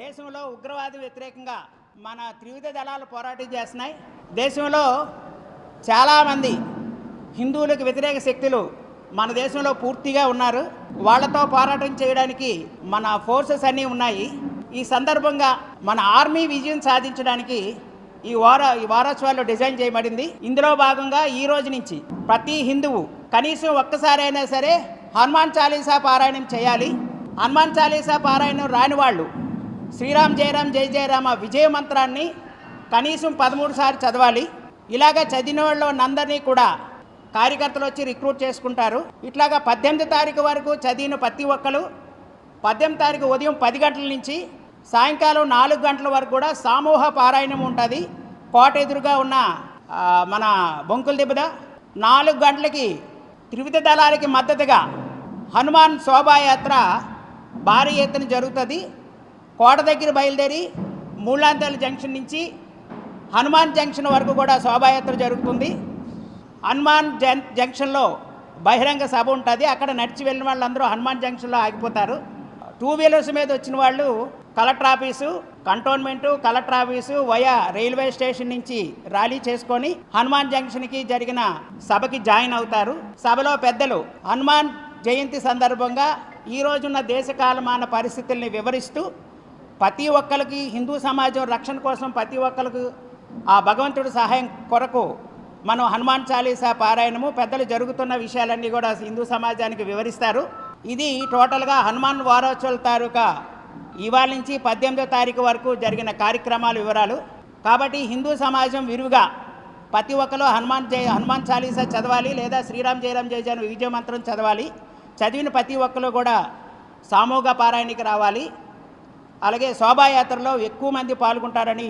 దేశంలో ఉగ్రవాది వ్యతిరేకంగా మన త్రివిధ దళాలు పోరాటం చేస్తున్నాయి. దేశంలో చాలామంది హిందువులకు వ్యతిరేక శక్తులు మన దేశంలో పూర్తిగా ఉన్నారు. వాళ్ళతో పోరాటం చేయడానికి మన ఫోర్సెస్ అన్నీ ఉన్నాయి. ఈ సందర్భంగా మన ఆర్మీ విజయం సాధించడానికి ఈ వార ఈ వారోత్సవాల్లో డిజైన్ చేయబడింది. ఇందులో భాగంగా ఈ రోజు నుంచి ప్రతి హిందువు కనీసం ఒక్కసారైనా సరే హనుమాన్ చాలీసా పారాయణం చేయాలి. హనుమాన్ చాలీసా పారాయణం రాని వాళ్ళు శ్రీరామ్ జయరామ్ జయ జయరామ విజయ మంత్రాన్ని కనీసం పదమూడు సార్లు చదవాలి. ఇలాగ చదివిన వాళ్ళు అందరినీ కూడా కార్యకర్తలు వచ్చి రిక్రూట్ చేసుకుంటారు. ఇట్లాగా పద్దెనిమిది తారీఖు వరకు చదివిన ప్రతి ఒక్కరు పద్దెనిమిది తారీఖు ఉదయం పది గంటల నుంచి సాయంకాలం నాలుగు గంటల వరకు కూడా సమూహ పారాయణం ఉంటుంది. కోట ఎదురుగా ఉన్న మన బొంకుల దిబ్బద నాలుగు గంటలకి త్రివిధ దళాలకి మద్దతుగా హనుమాన్ శోభాయాత్ర భారీ ఎత్తున జరుగుతుంది. కోట దగ్గర బయలుదేరి మూలాంతల జంక్షన్ నుంచి హనుమాన్ జంక్షన్ వరకు కూడా శోభాయాత్ర జరుగుతుంది. హనుమాన్ జన్ జంక్షన్లో బహిరంగ సభ ఉంటుంది. అక్కడ నడిచి వెళ్ళిన వాళ్ళందరూ హనుమాన్ జంక్షన్లో ఆగిపోతారు. టూ వీలర్స్ మీద వచ్చిన వాళ్ళు collector office cantonment collector office via railway station నుంచి ర్యాలీ చేసుకొని హనుమాన్ జంక్షన్కి జరిగిన సభకి జాయిన్ అవుతారు. సభలో పెద్దలు హనుమాన్ జయంతి సందర్భంగా ఈ రోజున్న దేశ కాలమాన పరిస్థితుల్ని వివరిస్తూ ప్రతి ఒక్కరికి హిందూ సమాజం రక్షణ కోసం ప్రతి ఒక్కరికి ఆ భగవంతుడి సహాయం కొరకు మనం హనుమాన్ చాలీసా పారాయణము పెద్దలు జరుగుతున్న విషయాలన్నీ కూడా హిందూ సమాజానికి వివరిస్తారు. ఇది టోటల్గా హనుమాన్ వారోత్సవాల తాలూకా ఇవాళ నుంచి పద్దెనిమిదో తారీఖు వరకు జరిగిన కార్యక్రమాల వివరాలు. కాబట్టి హిందూ సమాజం విరివిగా ప్రతి ఒక్కరు హనుమాన్ జయ హనుమాన్ చాలీసా చదవాలి లేదా శ్రీరామ్ జయరామ్ జయ జయ విజయ మంత్రం చదవాలి. చదివిన ప్రతి ఒక్కరు కూడా సామూహిక పారాయణకి రావాలి. అలాగే శోభాయాత్రలో ఎక్కువ మంది పాల్గొంటారని